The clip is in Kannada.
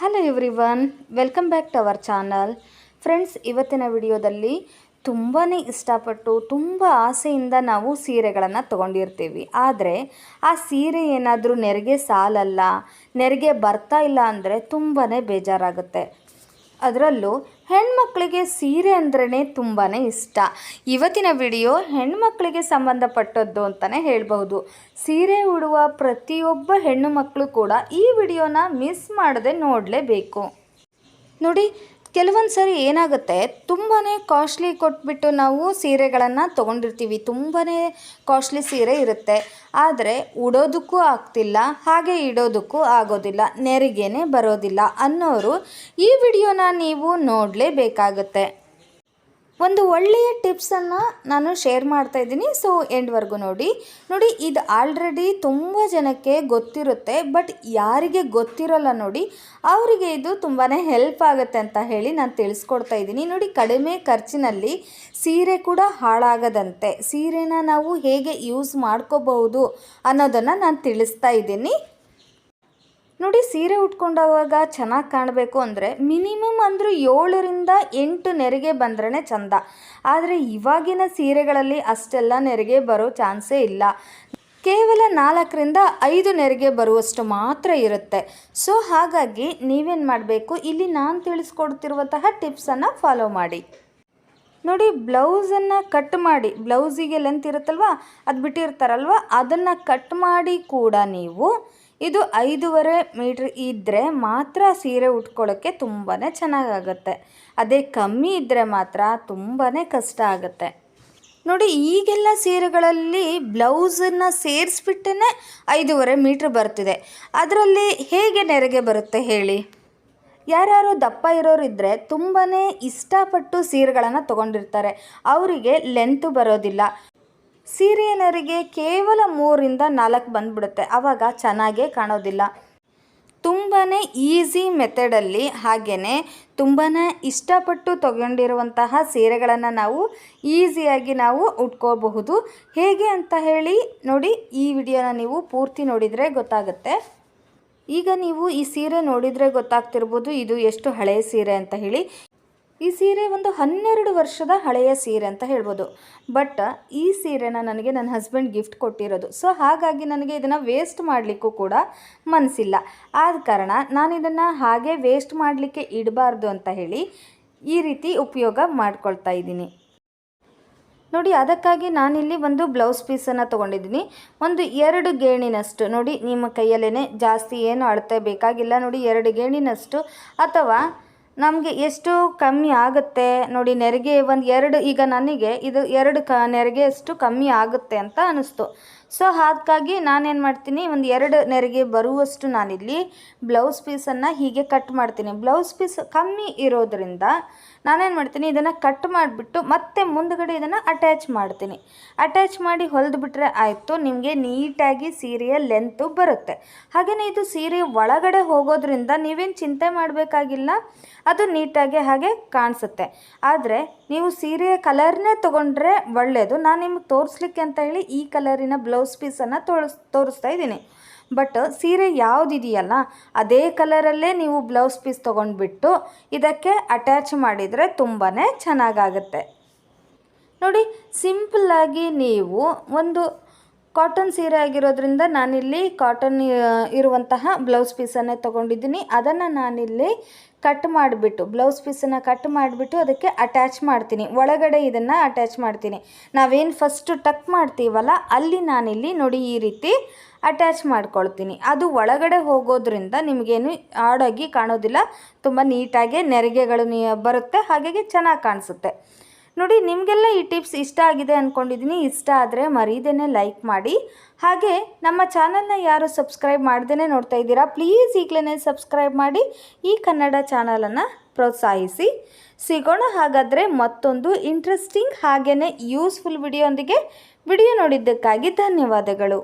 Hello every welcome back to our channel friends ಇವತ್ತಿನ ವಿಡಿಯೋದಲ್ಲಿ ತುಂಬಾ ಇಷ್ಟಪಟ್ಟು ತುಂಬ ಆಸೆಯಿಂದ ನಾವು ಸೀರೆಗಳನ್ನು ತೊಗೊಂಡಿರ್ತೀವಿ. ಆದರೆ ಆ ಸೀರೆ ಏನಾದರೂ ನೆರಿಗೆ ಸಾಲಲ್ಲ, ನೆರಿಗೆ ಬರ್ತಾ ಇಲ್ಲ ಅಂದರೆ ತುಂಬಾ ಬೇಜಾರಾಗುತ್ತೆ. ಅದರಲ್ಲೂ ಹೆಣ್ಮಕ್ಳಿಗೆ ಸೀರೆ ಅಂದ್ರೇ ತುಂಬಾ ಇಷ್ಟ. ಇವತ್ತಿನ ವಿಡಿಯೋ ಹೆಣ್ಮಕ್ಳಿಗೆ ಸಂಬಂಧಪಟ್ಟದ್ದು ಅಂತಲೇ ಹೇಳಬಹುದು. ಸೀರೆ ಉಡುವ ಪ್ರತಿಯೊಬ್ಬ ಹೆಣ್ಣು ಮಕ್ಕಳು ಕೂಡ ಈ ವಿಡಿಯೋನ ಮಿಸ್ ಮಾಡದೆ ನೋಡಲೇಬೇಕು. ನೋಡಿ ಕೆಲವೊಂದು ಸರಿ ಏನಾಗುತ್ತೆ ತುಂಬಾ ಕಾಸ್ಟ್ಲಿ ಕೊಟ್ಬಿಟ್ಟು ನಾವು ಸೀರೆಗಳನ್ನು ತೊಗೊಂಡಿರ್ತೀವಿ. ತುಂಬಾ ಕಾಸ್ಟ್ಲಿ ಸೀರೆ ಇರುತ್ತೆ. ಆದರೆ ಉಡೋದಕ್ಕೂ ಆಗ್ತಿಲ್ಲ, ಹಾಗೆ ಇಡೋದಕ್ಕೂ ಆಗೋದಿಲ್ಲ, ನೆರಿಗೆನೇ ಬರೋದಿಲ್ಲ ಅನ್ನೋರು ಈ ವಿಡಿಯೋನ ನೀವು ನೋಡಲೇಬೇಕಾಗತ್ತೆ. ಒಂದು ಒಳ್ಳೆಯ ಟಿಪ್ಸನ್ನು ನಾನು ಶೇರ್ ಮಾಡ್ತಾ ಇದ್ದೀನಿ. ಸೊ ಎಂಡ್ವರೆಗೂ ನೋಡಿ. ನೋಡಿ, ಇದು ಆಲ್ರೆಡಿ ತುಂಬ ಜನಕ್ಕೆ ಗೊತ್ತಿರುತ್ತೆ ಬಟ್ ಯಾರಿಗೆ ಗೊತ್ತಿರೋಲ್ಲ ನೋಡಿ, ಅವರಿಗೆ ಇದು ತುಂಬಾ ಹೆಲ್ಪ್ ಆಗುತ್ತೆ ಅಂತ ಹೇಳಿ ನಾನು ತಿಳಿಸ್ಕೊಡ್ತಾ ಇದ್ದೀನಿ. ನೋಡಿ, ಕಡಿಮೆ ಖರ್ಚಿನಲ್ಲಿ ಸೀರೆ ಕೂಡ ಹಾಳಾಗದಂತೆ. ಸೀರೆನ ನಾವು ಹೇಗೆ ಯೂಸ್ ಮಾಡ್ಕೋಬಹುದು ಅನ್ನೋದನ್ನು ನಾನು ತಿಳಿಸ್ತಾ ಇದ್ದೀನಿ. ನೋಡಿ ಸೀರೆ ಉಟ್ಕೊಂಡಾಗ ಚೆನ್ನಾಗಿ ಕಾಣಬೇಕು ಅಂದರೆ ಮಿನಿಮಮ್ ಅಂದರೂ ಏಳರಿಂದ ಎಂಟು ನೆರಿಗೆ ಬಂದ್ರೇ ಚಂದ. ಆದರೆ ಇವಾಗಿನ ಸೀರೆಗಳಲ್ಲಿ ಅಷ್ಟೆಲ್ಲ ನೆರಿಗೆ ಬರೋ ಚಾನ್ಸೇ ಇಲ್ಲ. ಕೇವಲ ನಾಲ್ಕರಿಂದ ಐದು ನೆರಿಗೆ ಬರುವಷ್ಟು ಮಾತ್ರ ಇರುತ್ತೆ. ಸೊ ಹಾಗಾಗಿ ನೀವೇನು ಮಾಡಬೇಕು? ಇಲ್ಲಿ ನಾನು ತಿಳಿಸ್ಕೊಡ್ತಿರುವಂತಹ ಟಿಪ್ಸನ್ನು ಫಾಲೋ ಮಾಡಿ. ನೋಡಿ ಬ್ಲೌಸನ್ನು ಕಟ್ ಮಾಡಿ. ಬ್ಲೌಸಿಗೆ ಲೆಂತ್ ಇರುತ್ತಲ್ವ? ಅದು ಬಿಟ್ಟಿರ್ತಾರಲ್ವ? ಅದನ್ನು ಕಟ್ ಮಾಡಿ ಕೂಡ ನೀವು ಇದು ಐದೂವರೆ ಮೀಟ್ರ್ ಇದ್ದರೆ ಮಾತ್ರ ಸೀರೆ ಉಟ್ಕೊಳ್ಳೋಕ್ಕೆ ತುಂಬಾ ಚೆನ್ನಾಗಾಗತ್ತೆ. ಅದೇ ಕಮ್ಮಿ ಇದ್ದರೆ ಮಾತ್ರ ತುಂಬಾ ಕಷ್ಟ ಆಗುತ್ತೆ. ನೋಡಿ, ಈಗೆಲ್ಲ ಸೀರೆಗಳಲ್ಲಿ ಬ್ಲೌಸನ್ನು ಸೇರಿಸ್ಬಿಟ್ಟೇ ಐದೂವರೆ ಮೀಟ್ರ್ ಬರ್ತಿದೆ. ಅದರಲ್ಲಿ ಹೇಗೆ ನೆರೆಗೆ ಬರುತ್ತೆ ಹೇಳಿ? ಯಾರ್ಯಾರು ದಪ್ಪ ಇರೋರು ಇದ್ದರೆ ತುಂಬಾ ಇಷ್ಟಪಟ್ಟು ಸೀರೆಗಳನ್ನು ತೊಗೊಂಡಿರ್ತಾರೆ. ಅವರಿಗೆ ಲೆಂತು ಬರೋದಿಲ್ಲ. ಸೀರೆಯನರಿಗೆ ಕೇವಲ ಮೂರಿಂದ ನಾಲ್ಕು ಬಂದ್ಬಿಡುತ್ತೆ. ಆವಾಗ ಚೆನ್ನಾಗೇ ಕಾಣೋದಿಲ್ಲ. ತುಂಬಾ ಈಸಿ ಮೆಥಡಲ್ಲಿ ಹಾಗೆಯೇ ತುಂಬಾ ಇಷ್ಟಪಟ್ಟು ತಗೊಂಡಿರುವಂತಹ ಸೀರೆಗಳನ್ನು ನಾವು ಈಸಿಯಾಗಿ ನಾವು ಉಟ್ಕೋಬಹುದು. ಹೇಗೆ ಅಂತ ಹೇಳಿ ನೋಡಿ, ಈ ವಿಡಿಯೋನ ನೀವು ಪೂರ್ತಿ ನೋಡಿದರೆ ಗೊತ್ತಾಗುತ್ತೆ. ಈಗ ನೀವು ಈ ಸೀರೆ ನೋಡಿದರೆ ಗೊತ್ತಾಗ್ತಿರ್ಬೋದು, ಇದು ಎಷ್ಟು ಹಳೆಯ ಸೀರೆ ಅಂತ ಹೇಳಿ. ಈ ಸೀರೆ ಒಂದು ಹನ್ನೆರಡು ವರ್ಷದ ಹಳೆಯ ಸೀರೆ ಅಂತ ಹೇಳ್ಬೋದು. ಬಟ್ ಈ ಸೀರೆನ ನನಗೆ ನನ್ನ ಹಸ್ಬೆಂಡ್ ಗಿಫ್ಟ್ ಕೊಟ್ಟಿರೋದು. ಸೊ ಹಾಗಾಗಿ ನನಗೆ ಇದನ್ನು ವೇಸ್ಟ್ ಮಾಡಲಿಕ್ಕೂ ಕೂಡ ಮನಸ್ಸಿಲ್ಲ ಆದ ಕಾರಣ ನಾನು ಇದನ್ನು ಹಾಗೆ ವೇಸ್ಟ್ ಮಾಡಲಿಕ್ಕೆ ಇಡಬಾರ್ದು ಅಂತ ಹೇಳಿ ಈ ರೀತಿ ಉಪಯೋಗ ಮಾಡ್ಕೊಳ್ತಾ ಇದ್ದೀನಿ. ನೋಡಿ, ಅದಕ್ಕಾಗಿ ನಾನಿಲ್ಲಿ ಒಂದು ಬ್ಲೌಸ್ ಪೀಸನ್ನು ತೊಗೊಂಡಿದ್ದೀನಿ. ಒಂದು ಎರಡು ಗೇಣಿನಷ್ಟು. ನೋಡಿ, ನಿಮ್ಮ ಕೈಯಲ್ಲೇ ಜಾಸ್ತಿ ಏನು ಅಳತೆ ಬೇಕಾಗಿಲ್ಲ. ನೋಡಿ, ಎರಡು ಗೇಣಿನಷ್ಟು. ಅಥವಾ ನಮಗೆ ಎಷ್ಟು ಕಮ್ಮಿ ಆಗುತ್ತೆ ನೋಡಿ ನೆರಿಗೆ ಒಂದು ಎರಡು, ಈಗ ನನಗೆ ಇದು ಎರಡು ಕ ನೆರಿಗೆಯಷ್ಟು ಕಮ್ಮಿ ಆಗುತ್ತೆ ಅಂತ ಅನ್ನಿಸ್ತು ಸೊ ಹಾಗಾಗಿ ನಾನೇನು ಮಾಡ್ತೀನಿ, ಒಂದು ಎರಡು ನೆರಿಗೆ ಬರುವಷ್ಟು ನಾನಿಲ್ಲಿ ಬ್ಲೌಸ್ ಪೀಸನ್ನು ಹೀಗೆ ಕಟ್ ಮಾಡ್ತೀನಿ. ಬ್ಲೌಸ್ ಪೀಸ್ ಕಮ್ಮಿ ಇರೋದರಿಂದ ನಾನೇನು ಮಾಡ್ತೀನಿ, ಇದನ್ನು ಕಟ್ ಮಾಡಿಬಿಟ್ಟು ಮತ್ತೆ ಮುಂದಗಡೆ ಇದನ್ನು ಅಟ್ಯಾಚ್ ಮಾಡ್ತೀನಿ. ಅಟ್ಯಾಚ್ ಮಾಡಿ ಹೊಲಿದು ಬಿಟ್ಟರೆ ಆಯಿತು, ನಿಮಗೆ ನೀಟಾಗಿ ಸೀರೆಯ ಲೆಂತು ಬರುತ್ತೆ. ಹಾಗೆಯೇ ಇದು ಸೀರೆ ಒಳಗಡೆ ಹೋಗೋದ್ರಿಂದ ನೀವೇನು ಚಿಂತೆ ಮಾಡಬೇಕಾಗಿಲ್ಲ, ಅದು ನೀಟಾಗಿ ಹಾಗೆ ಕಾಣಿಸುತ್ತೆ. ಆದರೆ ನೀವು ಸೀರೆಯ ಕಲರ್ನೇ ತೊಗೊಂಡ್ರೆ ಒಳ್ಳೆಯದು ನಾನು ನಿಮಗೆ ತೋರಿಸ್ಲಿಕ್ಕೆ ಅಂತ ಹೇಳಿ ಈ ಕಲರಿನ ಬ್ಲೌಸ್ ಪೀಸನ್ನು ತೋರಿಸ್, ತೋರಿಸ್ತಾ ಇದ್ದೀನಿ. ಬಟ್ ಸೀರೆ ಯಾವುದಿದೆಯಲ್ಲ, ಅದೇ ಕಲರಲ್ಲೇ ನೀವು ಬ್ಲೌಸ್ ಪೀಸ್ ತೊಗೊಂಡ್ಬಿಟ್ಟು ಇದಕ್ಕೆ ಅಟ್ಯಾಚ್ ಮಾಡಿದರೆ ತುಂಬಾ ಚೆನ್ನಾಗಾಗುತ್ತೆ. ನೋಡಿ ಸಿಂಪಲ್ಲಾಗಿ ನೀವು ಒಂದು ಕಾಟನ್ ಸೀರೆ ಆಗಿರೋದ್ರಿಂದ ನಾನಿಲ್ಲಿ ಕಾಟನ್ ಇರುವಂತಹ ಬ್ಲೌಸ್ ಪೀಸನ್ನೇ ತೊಗೊಂಡಿದ್ದೀನಿ. ಅದನ್ನು ನಾನಿಲ್ಲಿ ಕಟ್ ಮಾಡಿಬಿಟ್ಟು ಬ್ಲೌಸ್ ಪೀಸನ್ನು ಕಟ್ ಮಾಡಿಬಿಟ್ಟು ಅದಕ್ಕೆ ಅಟ್ಯಾಚ್ ಮಾಡ್ತೀನಿ. ಒಳಗಡೆ ಇದನ್ನು ಅಟ್ಯಾಚ್ ಮಾಡ್ತೀನಿ. ನಾವೇನು ಫಸ್ಟು ಟಕ್ ಮಾಡ್ತೀವಲ್ಲ, ಅಲ್ಲಿ ನಾನಿಲ್ಲಿ ನೋಡಿ ಈ ರೀತಿ ಅಟ್ಯಾಚ್ ಮಾಡ್ಕೊಳ್ತೀನಿ. ಅದು ಒಳಗಡೆ ಹೋಗೋದ್ರಿಂದ ನಿಮಗೇನು ಆಡಾಗಿ ಕಾಣೋದಿಲ್ಲ. ತುಂಬ ನೀಟಾಗಿ ನೆರಿಗೆಗಳು ಬರುತ್ತೆ ಹಾಗಾಗಿ ಚೆನ್ನಾಗಿ ಕಾಣಿಸುತ್ತೆ. ನೋಡಿ, ನಿಮಗೆಲ್ಲ ಈ ಟಿಪ್ಸ್ ಇಷ್ಟ ಆಗಿದೆ ಅಂದ್ಕೊಂಡಿದ್ದೀನಿ ಇಷ್ಟ ಆದರೆ ಮರೀದೇನೆ ಲೈಕ್ ಮಾಡಿ. ಹಾಗೆ ನಮ್ಮ ಚಾನಲ್ನ ಯಾರು ಸಬ್ಸ್ಕ್ರೈಬ್ ಮಾಡ್ದೇ ನೋಡ್ತಾ ಇದ್ದೀರಾ, ಪ್ಲೀಸ್ ಈಗಲೇ ಸಬ್ಸ್ಕ್ರೈಬ್ ಮಾಡಿ, ಈ ಕನ್ನಡ ಚಾನಲನ್ನು ಪ್ರೋತ್ಸಾಹಿಸಿ. ಸಿಗೋಣ ಹಾಗಾದರೆ ಮತ್ತೊಂದು ಇಂಟ್ರೆಸ್ಟಿಂಗ್ ಹಾಗೆಯೇ ಯೂಸ್ಫುಲ್ ವಿಡಿಯೋ ವಿಡಿಯೋ ನೋಡಿದ್ದಕ್ಕಾಗಿ ಧನ್ಯವಾದಗಳು.